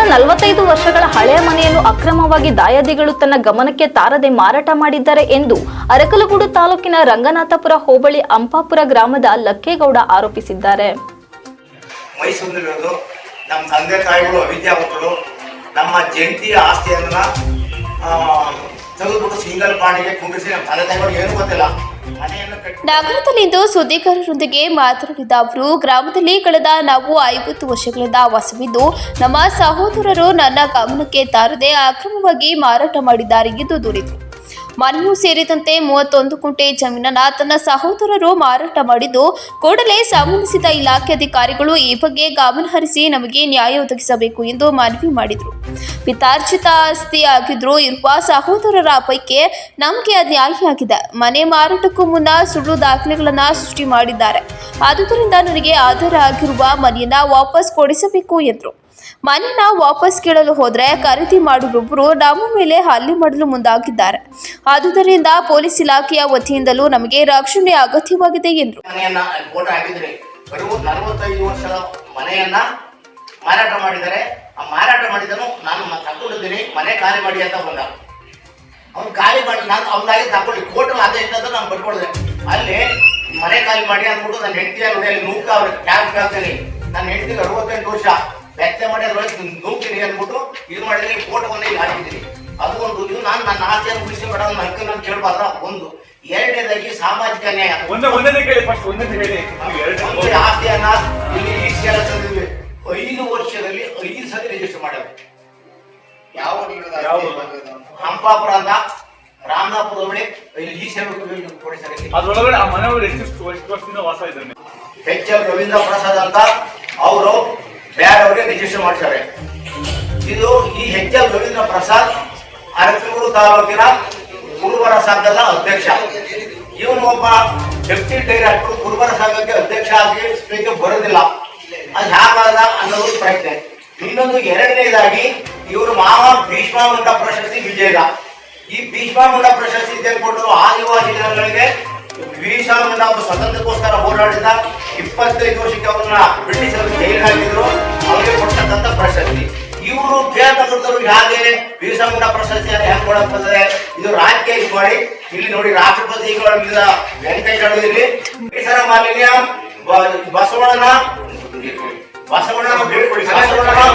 ತನ್ನ ನಲವತ್ತೈದು ವರ್ಷಗಳ ಹಳೆಯ ಮನೆಯನ್ನು ಅಕ್ರಮವಾಗಿ ದಾಯಾದಿಗಳು ತನ್ನ ಗಮನಕ್ಕೆ ತಾರದೆ ಮಾರಾಟ ಮಾಡಿದ್ದಾರೆ ಎಂದು ಅರಕಲಗೂಡು ತಾಲೂಕಿನ ರಂಗನಾಥಪುರ ಹೋಬಳಿ ಅಂಪಾಪುರ ಗ್ರಾಮದ ಲಕ್ಕೇಗೌಡ ಆರೋಪಿಸಿದ್ದಾರೆ. ನಮ್ಮ ತಂದೆ ತಾಯಿಗಳು ಅವಿದ್ಯಾವಂತರು ನಮ್ಮ ಜಂಟಿಯ ಆಸ್ತಿಯನ್ನ ತೆಗೆದುಬಿಟ್ಟು ಸಿಂಗಲ್ ಪಾಣಿಗೆ ಕುಂಡಿಸಿ ನಮ್ಮ ತಂದೆ ತಾಯಿಗಳು ಏನು ಗೊತ್ತಿಲ್ಲ. ನಗರದಲ್ಲಿಂದು ಸುದ್ದಿಗಾರರೊಂದಿಗೆ ಮಾತನಾಡಿದ ಅವರು, ಗ್ರಾಮದಲ್ಲಿ ಕಳೆದ ನಾವು ಐವತ್ತು ವರ್ಷಗಳಿಂದ ವಾಸವಿದ್ದು, ನಮ್ಮ ಸಹೋದರರು ನನ್ನ ಗಮನಕ್ಕೆ ತಾರದೆ ಅಕ್ರಮವಾಗಿ ಮಾರಾಟ ಮಾಡಿದ್ದಾರೆ ಎಂದು ದೂರಿದರು. ಮನೆಯೂ ಸೇರಿದಂತೆ ಮೂವತ್ತೊಂದು ಕುಂಟೆ ಜಮೀನನ್ನ ತನ್ನ ಸಹೋದರರು ಮಾರಾಟ ಮಾಡಿದ್ದು, ಕೂಡಲೇ ಸಂಬಂಧಿಸಿದ ಇಲಾಖೆ ಅಧಿಕಾರಿಗಳು ಈ ಬಗ್ಗೆ ಗಮನಹರಿಸಿ ನಮಗೆ ನ್ಯಾಯ ಒದಗಿಸಬೇಕು ಎಂದು ಮನವಿ ಮಾಡಿದರು. ಪಿತಾರ್ಜಿತ ಆಸ್ತಿ ಆಗಿದ್ರು ಇರುವ ಸಹೋದರರ ಪೈಕಿ ನಮಗೆ ಅನ್ಯಾಯ ಮನೆ ಮಾರಾಟಕ್ಕೂ ಮುನ್ನ ಸುಳ್ಳು ದಾಖಲೆಗಳನ್ನ ಸೃಷ್ಟಿ ಮಾಡಿದ್ದಾರೆ. ಆದುದರಿಂದ ನನಗೆ ಆಧಾರ ಆಗಿರುವ ಮನೆಯನ್ನ ವಾಪಸ್ ಕೊಡಿಸಬೇಕು ಎಂದರು. ಮನೆಯನ್ನ ವಾಪಸ್ ಕೇಳಲು ಹೋದರೆ ಖರೀದಿ ಮಾಡುವವರು ನಮ್ಮ ಮೇಲೆ ಹಲ್ಲೆ ಮಾಡಲು ಮುಂದಾಗಿದ್ದಾರೆ. ಆದುದರಿಂದ ಪೊಲೀಸ್ ಇಲಾಖೆಯ ವತಿಯಿಂದಲೂ ನಮಗೆ ರಕ್ಷಣೆ ಅಗತ್ಯವಾಗಿದೆ ಎಂದರು. ಮಾರಾಟ ಮಾಡಿದರೆ, ಆ ಮಾರಾಟ ಮಾಡಿದನು ನಾನು ತಗೊಂಡಿದ್ದೀನಿ ಮನೆ ಖಾಲಿ ಮಾಡಿ ಅಂತ ಬಂದ. ಅವ್ನು ಖಾಲಿ ಮಾಡಿ ನಾನು ಅವನಾಗಿ ತಗೊಂಡು ಕೋರ್ಟಲ್ಲಿ ಅದೇ ಇದ್ದದ್ದು ನಾನು ಬರ್ಕೊಳ್ದೆ ಅಲ್ಲಿ ಮನೆ ಖಾಲಿ ಮಾಡಿ ಅಂದ್ಬಿಟ್ಟು ನನ್ನ ಹೆಂಡತಿಯ ನೋಡಿ ಅಲ್ಲಿ ನೂಕ ಅವ್ರಿಗೆ ಕ್ಯಾಬ್ ಕೇಳ್ತೀನಿ. ನನ್ನ ಹೆಂಡತಿ ಅರವತ್ತೆಂಟು ವರ್ಷ. ವ್ಯಕ್ತ ಮಾಡಿ ಅದ್ರೊಳಗೆ ನೂಕ್ತೀನಿ ಅಂದ್ಬಿಟ್ಟು ಇದು ಮಾಡಿದ್ರೆ ಫೋಟೋವನ್ನ ಇಲ್ಲಿ ಹಾಕಿದ್ದೀನಿ. ಅದು ಒಂದು ಇದು ನಾನು ನನ್ನ ಆಸೆಯನ್ನು ಉಳಿಸ್ಬೇಡ ನನ್ನ ಹಕ್ಕು ನಾನು ಕೇಳಬಾರ್ದ ಒಂದು. ಎರಡನೇದಾಗಿ ಸಾಮಾಜಿಕ ನ್ಯಾಯ. ಒಂದೇ ಆಸ್ತಿಯನ್ನ ಇಲ್ಲಿ ತಂದಿದ್ವಿ ಐದು ವರ್ಷದಲ್ಲಿ ಐದು ಸತಿ ರಿಜಿಸ್ಟರ್ ಮಾಡ್ಯಾವ ಯಾವ? ಹಂಪಾಪುರ ಅಂತ. ರಾಮನಾಪುರ ಇಲ್ಲಿ ಈ ಸೇವೆ ಅದ್ರೊಳಗಡೆ ಆ ಮನೆಯೊಳಗೆ ಎಷ್ಟು ಎಷ್ಟು ವರ್ಷದಿಂದ ವಾಸ ಇದ್ದಾನೆ ಎಚ್ ಎಲ್ ರವೀಂದ್ರ ಪ್ರಸಾದ್ ಅಂತ ಅವರು ಬೇರೆಯವ್ರಿಗೆ ರಿಜಿಸ್ಟರ್ ಮಾಡ್ತಾರೆ ಇದು ಈ ಎಚ್ ಎಲ್ ರವೀಂದ್ರ ಪ್ರಸಾದ್ ಅರಕಲೂರು ತಾಲೂಕಿನ ಕುರುಬರ ಸಂಘದ ಅಧ್ಯಕ್ಷ. ಇವನು ಒಬ್ಬ ಡೆಪ್ಟಿ ಡೈರೆಕ್ಟರ್ ಕುರುಬರ ಸಂಘಕ್ಕೆ ಅಧ್ಯಕ್ಷ ಆಗಿ ಸ್ಪೀಕರ್ ಬರೋದಿಲ್ಲ. ಅದು ಹೇಗಾದ ಅನ್ನೋದು ಪ್ರಶ್ನೆ. ಇನ್ನೊಂದು ಎರಡನೇದಾಗಿ ಇವರು ಮಾವ ಭೀಷ್ಮಾವಂತ ಪ್ರಶಸ್ತಿ ವಿಜೇತ. ಈ ಭೀಷ್ಮಾಮುಂಡ ಪ್ರಶಸ್ತಿ ತೆಗೆದುಕೊಂಡು ಆದಿವಾಸಿ ಜನಗಳಿಗೆ. ಭೀಷ್ಮಾಮುಂಡ ಅವರು ಸ್ವತಂತ್ರಕ್ಕೋಸ್ಕರ ಹೋರಾಡಿದ ಇಪ್ಪತ್ತೈದು ವರ್ಷಕ್ಕೆ ಅವರನ್ನ ಬ್ರಿಟಿಷರು ಜೈಲಿಗೆ ಹಾಕಿದ್ರು. ಅವರಿಗೆ ಕೊಟ್ಟಂತ ಪ್ರಶಸ್ತಿ. ಇವರು ಕೇಳ್ತಕ್ಕಂಥವ್ರು ಹಾಗೆ ಪ್ರಶಸ್ತಿ ಹೆಂಗ್ ಕೊಡಕ್ ಇದು ರಾಜಕೀಯ ಮಾಡಿ ಇಲ್ಲಿ ನೋಡಿ ರಾಷ್ಟ್ರಪತಿಗಳ ವೆಂಕಟೇಶ್ವರ ಇಲ್ಲಿ ಪರಿಸರ ಮಾಲಿನ್ಯ ಬಸವಣ್ಣನ ಬಸವಣ್ಣನ